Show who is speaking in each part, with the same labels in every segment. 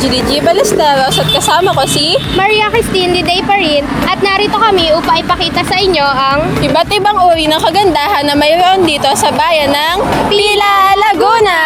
Speaker 1: Angeli G. Balesteros at kasama ko si
Speaker 2: Maria Christine Diday pa rin at narito kami upang ipakita sa inyo ang
Speaker 1: iba't ibang uri ng kagandahan na mayroon dito sa bayan ng Pila, Laguna.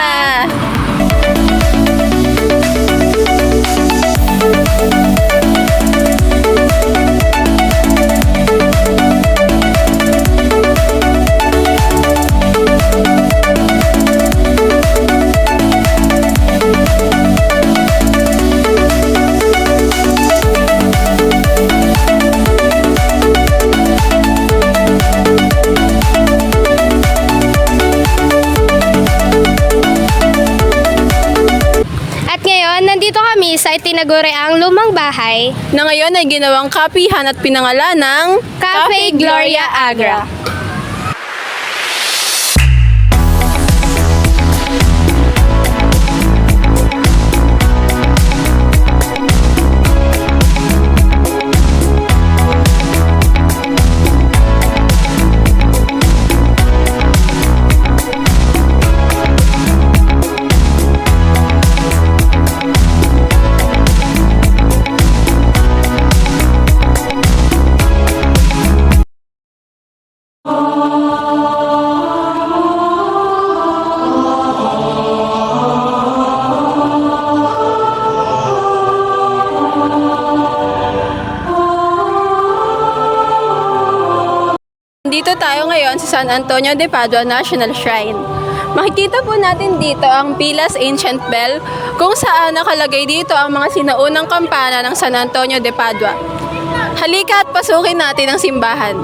Speaker 2: Kami sa itinaguriang lumang bahay,
Speaker 1: Na ngayon ay ginawang kapihan at pinangalan ng
Speaker 2: Cafe Gloria Agra.
Speaker 1: Tayo ngayon sa San Antonio de Padua National Shrine. Makikita po natin dito ang Pilas Ancient Bell kung saan nakalagay dito ang mga sinaunang kampana ng San Antonio de Padua. Halika at pasukin natin ang simbahan.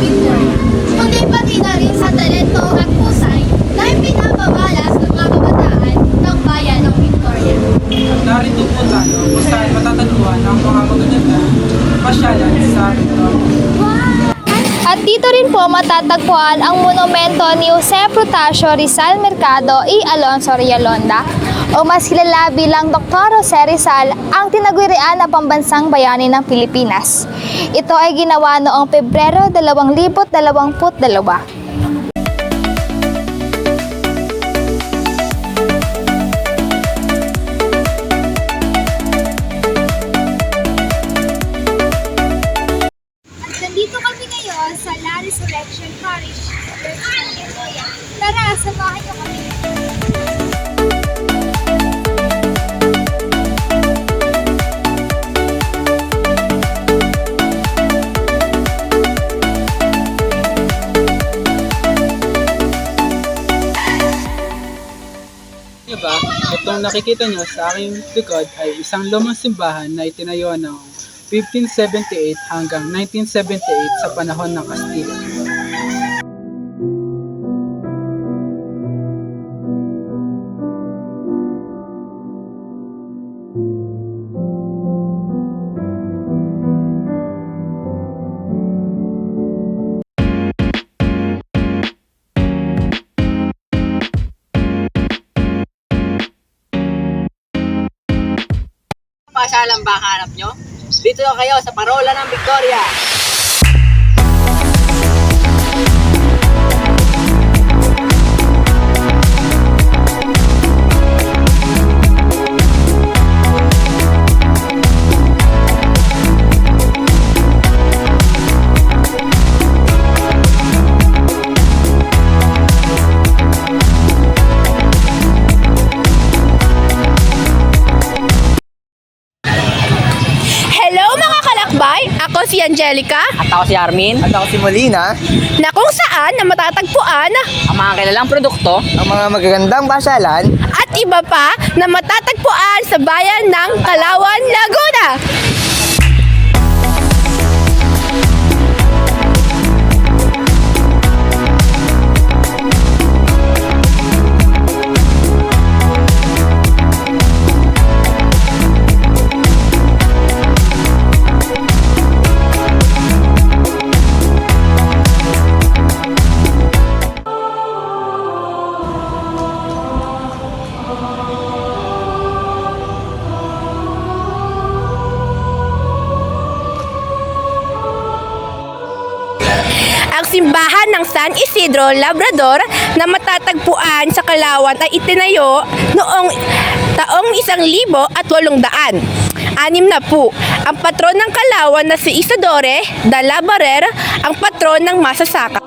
Speaker 2: Victoria, kundi pati na rin sa talento at husay na ipinababalas ng mga kabataan ng bayan ng Victoria.
Speaker 3: Narito po tayo kung saan matatagpuan ang mga magagandang pasyalan sa Victoria.
Speaker 2: At dito rin po matatagpuan ang monumento ni Jose Protasio Rizal Mercado y Alonso Rialonda o mas kilala bilang Dr. Jose Rizal ang tinagurian na pambansang bayani ng Pilipinas. Ito ay ginawa noong Pebrero 2022.
Speaker 3: Itong nakikita nyo sa aking likod ay isang lumang simbahan na itinayo noong 1578 hanggang 1978 sa panahon ng Kastila.
Speaker 4: Pasalang ba hanap nyo? Dito na kayo sa Parola ng Victoria.
Speaker 5: Angelica?
Speaker 4: At ako si Armin.
Speaker 6: At ako si Molina,
Speaker 5: na kung saan na matatagpuan.
Speaker 4: Ang mga kilalang produkto.
Speaker 6: Ang mga magagandang pasyalan
Speaker 5: at iba pa na matatagpuan sa bayan ng Kalawan, Laguna. Ang simbahan ng San Isidro Labrador na matatagpuan sa Kalawan ay itinayo noong taong isang libo at walong daan. Anim na po. Ang patron ng Kalawan na si Isidore da Labarer ang patron ng Masasaka.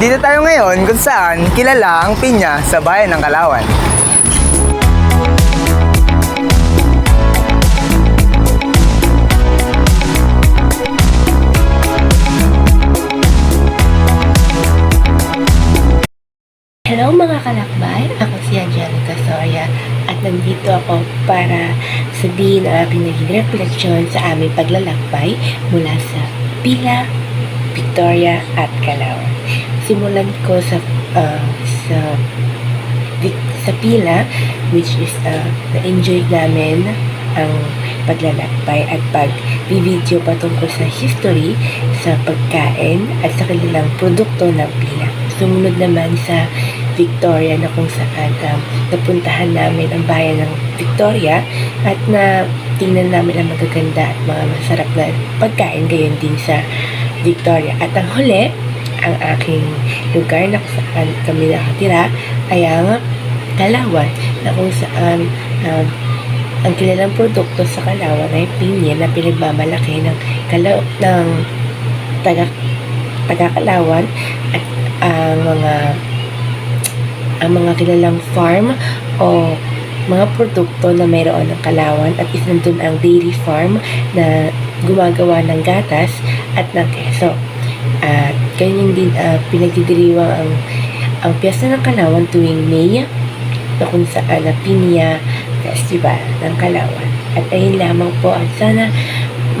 Speaker 6: Nandito tayo ngayon kung saan kilala ang pinya sa bayan ng Kalawan.
Speaker 5: Hello mga kalakbay, ako si Angelica Soria at nandito ako para sabihin ang aking naging refleksyon sa aming paglalakbay mula sa Pila, Victoria at Calauan. Simulan ko sa ah, sa sa Pila which is uh, na-enjoy namin ang paglalakbay at pag-video patungkol sa history, sa pagkain at sa kanilang produkto ng Pila. Sumunod naman sa Victoria na kung saan um, napuntahan namin ang bayan ng Victoria at na tingnan namin ang magaganda at mga masarap na pagkain gayon din sa Victoria. At ang huli, ang aking lugar na kung saan kami nakatira ay ang Kalawan na kung saan um, ang kilalang produkto sa Kalawan ay pinya na pinagmamalaki ng kalaw ng taga taga Kalawan at ang mga ang mga kilalang farm o mga produkto na mayroon ng Kalawan at isa dun ang dairy farm na gumagawa ng gatas at ng keso. At ganyan din uh, pinagdidiriwang ang ang piyesta ng Kalawan tuwing May na kung saan na Pinya Festival ng Kalawan. At ayun lamang po at sana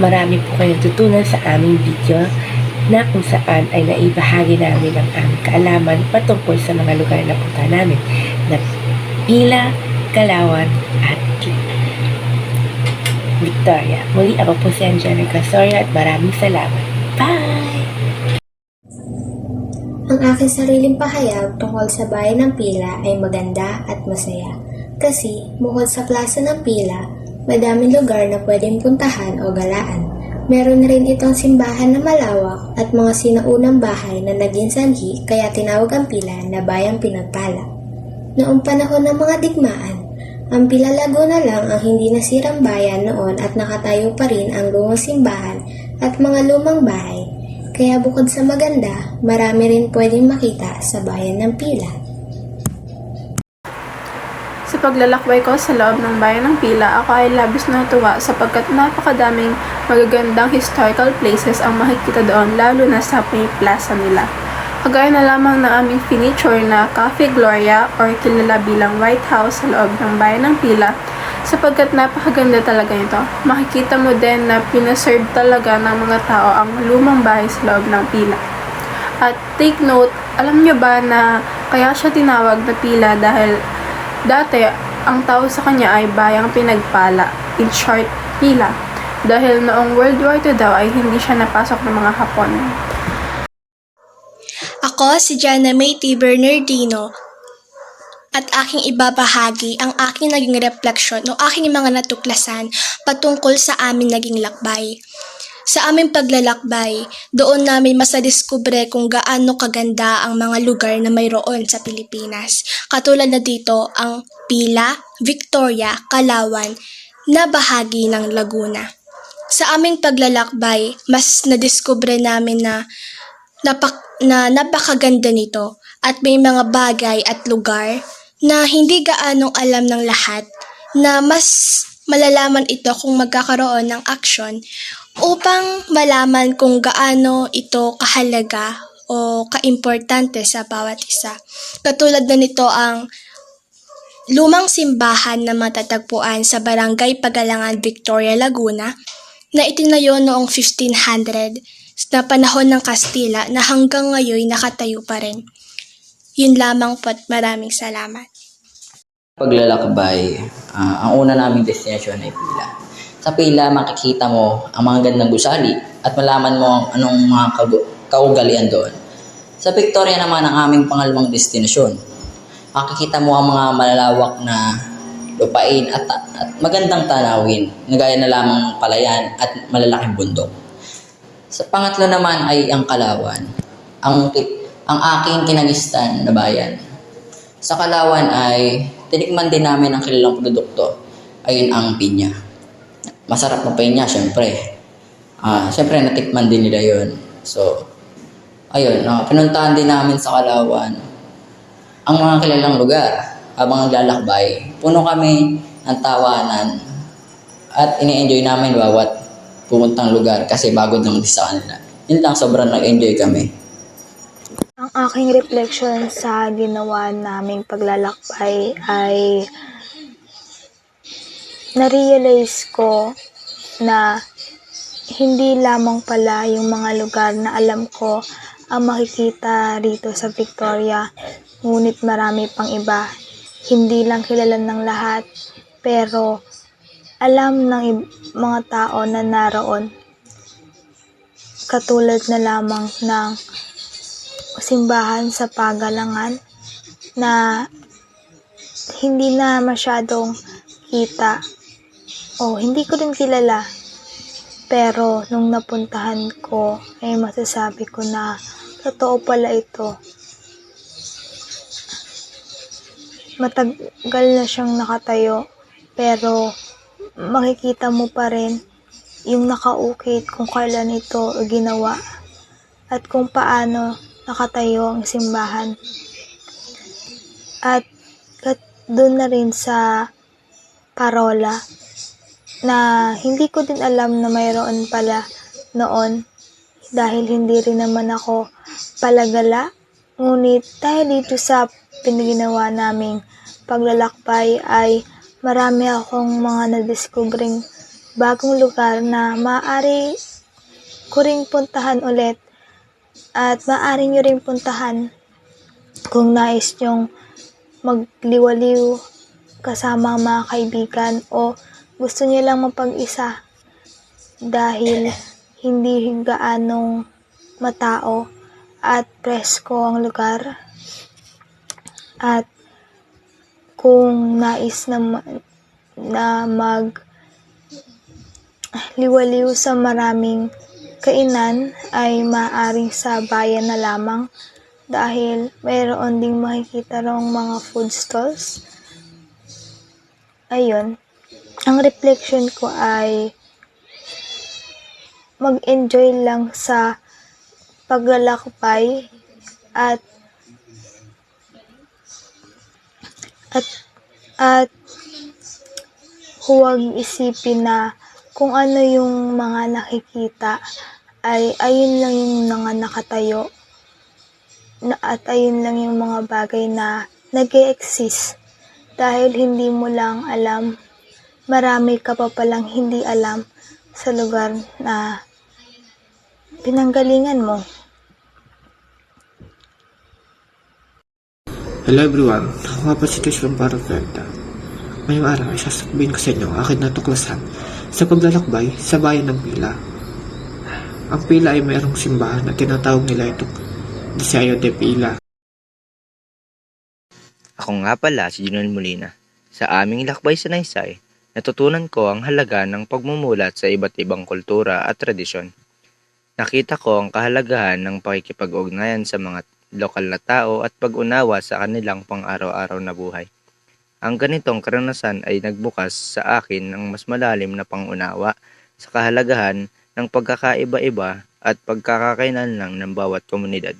Speaker 5: marami po kayong tutunan sa aming video na kung saan ay naibahagi namin ang aming kaalaman patungkol sa mga lugar na punta namin na Pila, Kalawan at Victoria. Muli ako po si Angelica Soria at maraming salamat. Bye!
Speaker 7: Ang aking sariling pahayag tungkol sa bayan ng Pila ay maganda at masaya. Kasi, bukod sa plaza ng Pila, madaming lugar na pwedeng puntahan o galaan. Meron rin itong simbahan na malawak at mga sinaunang bahay na naging sanhi kaya tinawag ang Pila na bayang pinagpala. Noong panahon ng mga digmaan, ang Pila Laguna lang ang hindi nasirang bayan noon at nakatayo pa rin ang lumang simbahan at mga lumang bahay. Kaya bukod sa maganda, marami rin pwedeng makita sa bayan ng Pila.
Speaker 1: Sa paglalakbay ko sa loob ng bayan ng Pila, ako ay labis na natuwa sapagkat napakadaming magagandang historical places ang makikita doon, lalo na sa may plaza nila. Kagaya na lamang ng aming finiture na Cafe Gloria or kilala bilang White House sa loob ng bayan ng Pila, sapagkat napakaganda talaga ito. Makikita mo din na pinaserve talaga ng mga tao ang lumang bahay sa loob ng Pila. At take note, alam nyo ba na kaya siya tinawag na Pila dahil Dati, ang tawag sa kanya ay bayang pinagpala, in short, pila. Dahil noong World War II daw ay hindi siya napasok ng mga Hapon.
Speaker 3: Ako si Jana May T. Bernardino at aking ibabahagi ang aking naging refleksyon o aking mga natuklasan patungkol sa amin naging lakbay. Sa aming paglalakbay, doon namin masadiskubre kung gaano kaganda ang mga lugar na mayroon sa Pilipinas. Katulad na dito ang Pila, Victoria, Kalawan na bahagi ng Laguna. Sa aming paglalakbay, mas nadiskubre namin na, napak- na napakaganda nito at may mga bagay at lugar na hindi gaanong alam ng lahat na mas malalaman ito kung magkakaroon ng action upang malaman kung gaano ito kahalaga o kaimportante sa bawat isa. Katulad na nito ang lumang simbahan na matatagpuan sa Barangay Pagalangan, Victoria, Laguna na itinayo noong 1500 na panahon ng Kastila na hanggang ngayon nakatayo pa rin. Yun lamang po at maraming salamat.
Speaker 8: paglalakbay, ah, ang una naming destination ay Pila. Sa Pila, makikita mo ang mga gandang gusali at malaman mo ang anong mga kaugalian doon. Sa Victoria naman ang aming pangalawang destinasyon. Makikita mo ang mga malalawak na lupain at, at magandang tanawin na gaya na lamang palayan at malalaking bundok. Sa pangatlo naman ay ang Kalawan, ang, ang aking kinagistan na bayan. Sa Kalawan ay tinikman din namin ang kilalang produkto. Ayun ang pinya. Masarap na pinya, syempre. Ah, syempre natikman din nila yon. So, ayun, ah, pinuntahan din namin sa Kalawan ang mga kilalang lugar habang naglalakbay. Puno kami ng tawanan at ini-enjoy namin bawat pupuntang lugar kasi bago lang sa kanila. Yun lang, sobrang nag-enjoy kami.
Speaker 9: Ang aking reflection sa ginawa naming paglalakbay ay na-realize ko na hindi lamang pala yung mga lugar na alam ko ang makikita rito sa Victoria, ngunit marami pang iba. Hindi lang kilala ng lahat, pero alam ng mga tao na naroon. Katulad na lamang ng simbahan sa pagalangan na hindi na masyadong kita o hindi ko rin kilala. Pero nung napuntahan ko ay masasabi ko na totoo pala ito. Matagal na siyang nakatayo pero makikita mo pa rin yung nakaukit kung kailan ito ginawa at kung paano nakatayo ang simbahan. At kat doon na rin sa parola na hindi ko din alam na mayroon pala noon dahil hindi rin naman ako palagala. Ngunit dahil dito sa pinaginawa naming paglalakbay ay marami akong mga nadiskubring bagong lugar na maaari ko ring puntahan ulit at maaari nyo ring puntahan kung nais nyong magliwaliw kasama ang mga kaibigan o gusto nyo lang mapag-isa dahil hindi gaanong matao at presko ang lugar. At kung nais na, na mag liwaliw sa maraming kainan ay maaring sa bayan na lamang dahil mayroon ding makikita rong mga food stalls. Ayun. Ang reflection ko ay mag-enjoy lang sa paglalakbay at at at huwag isipin na kung ano yung mga nakikita ay ayun lang yung mga nakatayo na, at ayun lang yung mga bagay na nag exist dahil hindi mo lang alam marami ka pa palang hindi alam sa lugar na pinanggalingan mo.
Speaker 10: Hello everyone, ako nga po si Tushman Parafenta. Ngayong araw ay sasabihin ko sa inyo ang aking natuklasan sa paglalakbay sa bayan ng Pila. Ang Pila ay mayroong simbahan na tinatawag nila itong Deseo de Pila.
Speaker 11: Ako nga pala si Junel Molina. Sa aming lakbay sa Naysay, Natutunan ko ang halaga ng pagmumulat sa iba't ibang kultura at tradisyon. Nakita ko ang kahalagahan ng pakikipag-ugnayan sa mga lokal na tao at pag-unawa sa kanilang pang-araw-araw na buhay. Ang ganitong karanasan ay nagbukas sa akin ng mas malalim na pangunawa sa kahalagahan ng pagkakaiba-iba at pagkakakainan lang ng bawat komunidad.